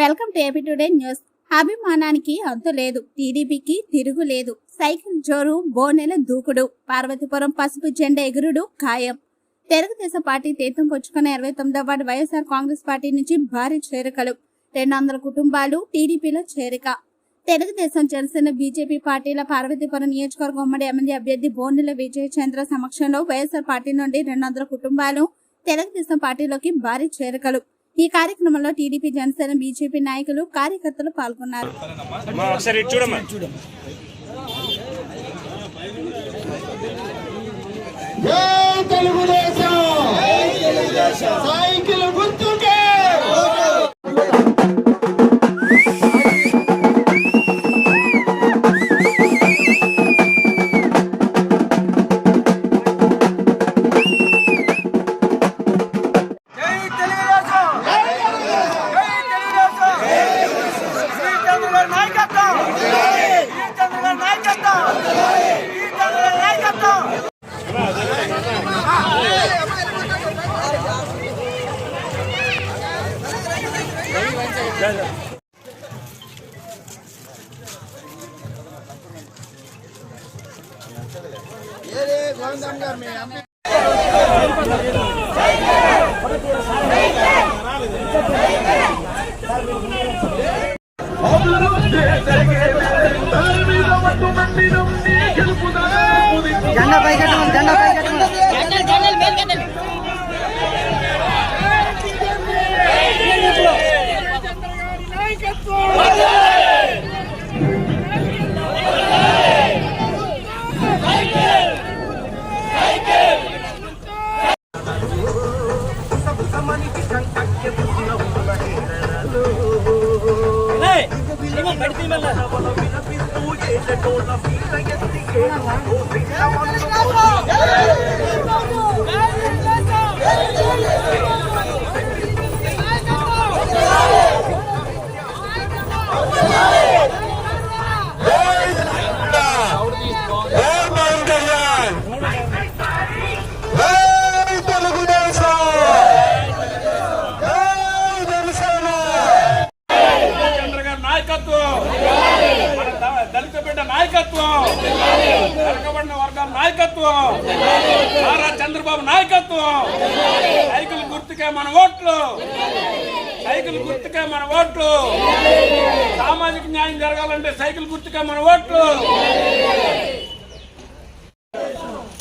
Welcome to AP today news. అభిమానానికి అంతు లేదు. టీడీపీకి తిరుగు లేదు. సైకిల్ జోరు బోనెల దూకుడు. పార్వతీపురం పసుపు జెండా ఎగురుడు ఖాయం. తెలుగుదేశం పార్టీ తీర్థం పుచ్చుకున్న ఇరవై తొమ్మిదవ వార్డు వైఎస్ఆర్ కాంగ్రెస్ పార్టీ నుంచి భారీ చేరికలు. రెండు వందల కుటుంబాలు టీడీపీలో చేరిక. తెలుగుదేశం జనసేన బీజేపీ పార్టీల పార్వతీపురం నియోజకవర్గం ఉమ్మడి ఎమ్మెల్యే అభ్యర్థి బోనెల విజయ చంద్ర సమక్షంలో వైఎస్ఆర్ పార్టీ నుండి రెండు వందల కుటుంబాలు తెలుగుదేశం పార్టీలోకి భారీ చేరికలు. ఈ కార్యక్రమంలో టీడీపీ జనసేన బీజేపీ నాయకులు కార్యకర్తలు పాల్గొన్నారు. తెలుగుదేశం! నాయకత్వం గోవిందం గారు మీ అమ్మ చంద్ర గారి జెండా పైకెట్టమని జెండా పైకెట్టమని జై నాయకత్వం. వెనకబడిన వర్గాల నాయకత్వం. నారా చంద్రబాబు నాయకత్వం. సైకిల్ గుర్తుకే మన ఓట్లు. సైకిల్ గుర్తుకే మన ఓట్లు. సామాజిక న్యాయం జరగాలంటే సైకిల్ గుర్తుకే మన ఓట్లు.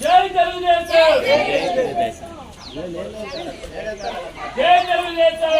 జై తెలుగుదేశం జై తెలుగుదేశం. జై తెలుగుదేశం.